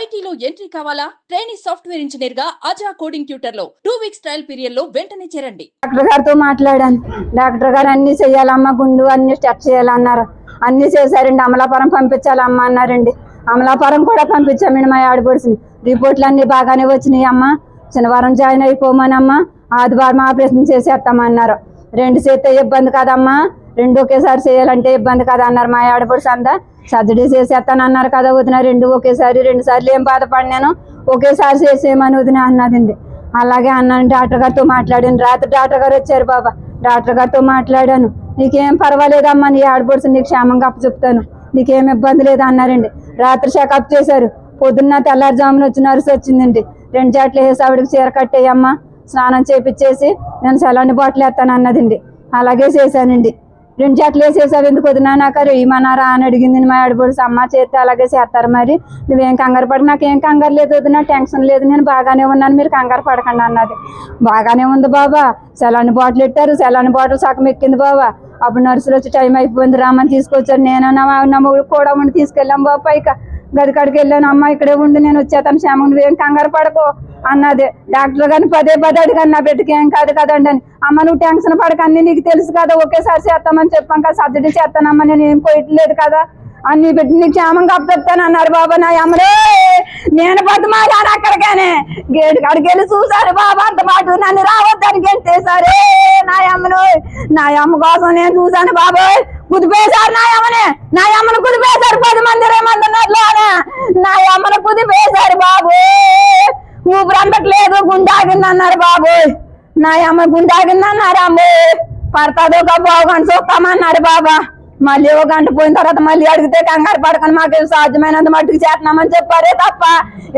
ఐటీలో ఎంట్రీ కావాలా? Training software ఇంజనీర్గా అజా కోడింగ్ ట్యూటర్లో టూ వీక్స్ ట్రయల్ పీరియడ్లో వెంటనే చేరండి. డాక్టర్ గారితో మాట్లాడాను. డాక్టర్ గారు అన్ని చేయాలమ్మ గుండు అన్ని స్టెప్ చేయాలన్నారు. అన్ని చేశారండి అమలాపురం పంపించాలమ్మా అన్నారండి. అమలాపురం కూడా పంపించామండి మా ఆడపడుచుని రిపోర్ట్లు అన్ని బాగానే వచ్చినాయి అమ్మ శనివారం జాయిన్ అయిపోమానమ్మా. ఆదివారం ఆపరేషన్ చేసేస్తామన్నారు. రెండు చేస్తే ఇబ్బంది కదమ్మా. రెండు ఒకేసారి చేయాలంటే ఇబ్బంది కదా అన్నారు మా ఆడపడుచు అందా. సర్జరీ చేసేస్తాను అన్నారు కదా వదిన. రెండు ఒకేసారి రెండు సార్లు ఏం బాధపడినాను ఒకేసారి చేసేయమని వదిన అన్నదండి అలాగే అన్నాను డాక్టర్ గారితో మాట్లాడాను. రాత్రి డాక్టర్ గారు వచ్చారు బాబా. డాక్టర్ గారితో మాట్లాడాను. నీకేం పర్వాలేదమ్మా నీ ఆడపడుచు నీకు క్షేమంగా అప్పు చెప్తాను నీకేం ఇబ్బంది లేదు అన్నారండి. రాత్రి చెకప్ చేశారు. పొద్దున్న తెల్లారుజామున వచ్చి నర్సు వచ్చిందండి. రెండు జాట్లు వేసి ఆవిడకి చీర కట్టేయమ్మా. స్నానం చేపించేసి నేను సెలవుని బాటిల్ వేస్తాను అన్నదండి. అలాగే చేశానండి. రెండు జట్లు వేసేసావు ఎందుకు వదినా నాకు రేయమన్నారా అని అడిగింది మా ఆడపడుచు అమ్మ చేస్తే అలాగే చేస్తారు మరి. నువ్వేం కంగారు పడి నాకేం కంగారు లేదు వదినా టెన్షన్ లేదు. నేను బాగానే ఉన్నాను మీరు కంగారు పడకండి అన్నది. బాగానే ఉంది బాబా. సెలాన్ని బాటిల్ పెట్టారు సెలాన్ని బాటిల్ సగం ఎక్కింది బాబా. అప్పుడు నర్సులు వచ్చి టైం అయిపోయింది రామని తీసుకొచ్చారు. నేను నా నా మొగుడు కూడా ఉండి తీసుకెళ్ళాం బాబు పైకి. గది కాడికి వెళ్ళాను. అమ్మ ఇక్కడే ఉండి నేను వచ్చేతాను శ్యామ నువ్వేం కంగారు పడకో అన్నది. డాక్టర్ గారిని పదే పదే అడిగాను నా బిడ్డకి ఏం కాదు కదండి అని అమ్మ నువ్వు టెన్షన్ పడక అన్ని నీకు తెలుసు కదా ఒకేసారి చేస్తామని చెప్పాం కదా సర్జరీ చేస్తానమ్మా నేను ఏం పోయట్లేదు కదా. అన్ని బిడ్డ నీకు క్షేమంగా అప్పచెప్తాను అన్నారు బాబా. నా అమ్మరే నేను బతుమాలాను అక్కడికేనే. గేటు కాడికి వెళ్ళి చూసారు బాబా అంత పాటు నన్ను రా నా అమ్మ కోసం నేను చూశాను బాబోయ్. కుదిపేశారు నా అమ్మని నా అమ్మను కుదిపేశారు పది మంది రేమంది ఉన్నట్లోనే నా అమ్మను కుదిపేశారు బాబు ఊపిరి అందట్లేదు అన్నారు బాబు నా అమ్మ అన్నారు అమ్మ. పడతాదో ఒక చూస్తామన్నారు బాబా. మళ్ళీ ఒక గంట పోయిన తర్వాత మళ్ళీ అడిగితే కంగారు పడకని మాకు సాధ్యమైనంత మట్టుకు చేస్తున్నామని చెప్పారే తప్ప.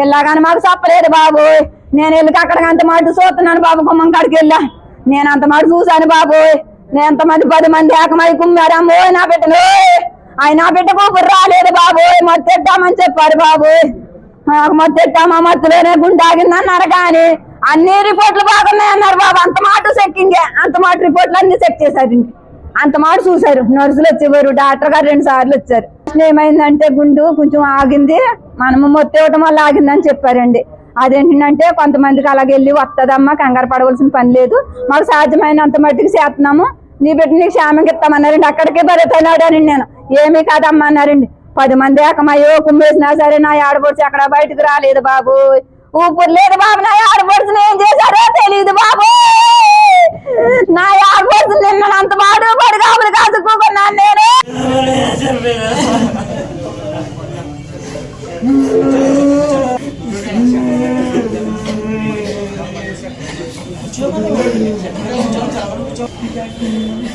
ఇలాగని మాకు చెప్పలేదు బాబు నేను వెళ్ళి అక్కడికి అంత మటు చూస్తున్నాను బాబు గుమ్మం కాడికి వెళ్ళా. నేను అంత మాట చూశాను బాబు ఎంతమంది పది మంది ఏకమై కుమ్మారమ్మో నా బిడ్డను ఆయన బిడ్డకు రాలేదు బాబు. మొత్తెట్టామని చెప్పారు బాబు. నాకు మొత్తెట్టామా మత్తులోనే గుండాగింది అన్నారు కానీ అన్ని రిపోర్ట్లు బాగున్నాయి అన్నారు బాబు. అంత మాట చెక్కింగే అంత మాట రిపోర్ట్లు అన్ని చెక్ చేశారు. అంత మాట చూశారు. నర్సులు వచ్చేవారు డాక్టర్ గారు రెండు సార్లు వచ్చారు. ఏమైందంటే గుండు కొంచెం ఆగింది. మనము మొత్తం ఇవ్వటం వల్ల ఆగిందని చెప్పారండి. అదేంటంటే కొంతమందికి అలాగే వెళ్ళి వస్తుందమ్మా కంగారు పడవలసిన పని లేదు. మాకు సాధ్యమైనంత మట్టుకు చేస్తున్నాము. నీ బిడ్డ క్షేమం క్షేమంగా ఇస్తామన్నారండి. అక్కడికే బరిపోయినాడని నేను. ఏమీ కాదమ్మా అన్నారండి. పది మంది ఏకమయ్యో కుంభేసినా సరే నా ఆడపడుచు అక్కడ బయటకు రాలేదు బాబు. ఊపిరి లేదు బాబు నా ఆడపడుచు ఏం చేశారో తెలియదు బాబు. నా ఆడపడుచు నిన్న అంత బాడు పడి కాపులు కాచుకున్నాను నేను. çok güzel kullanılmış.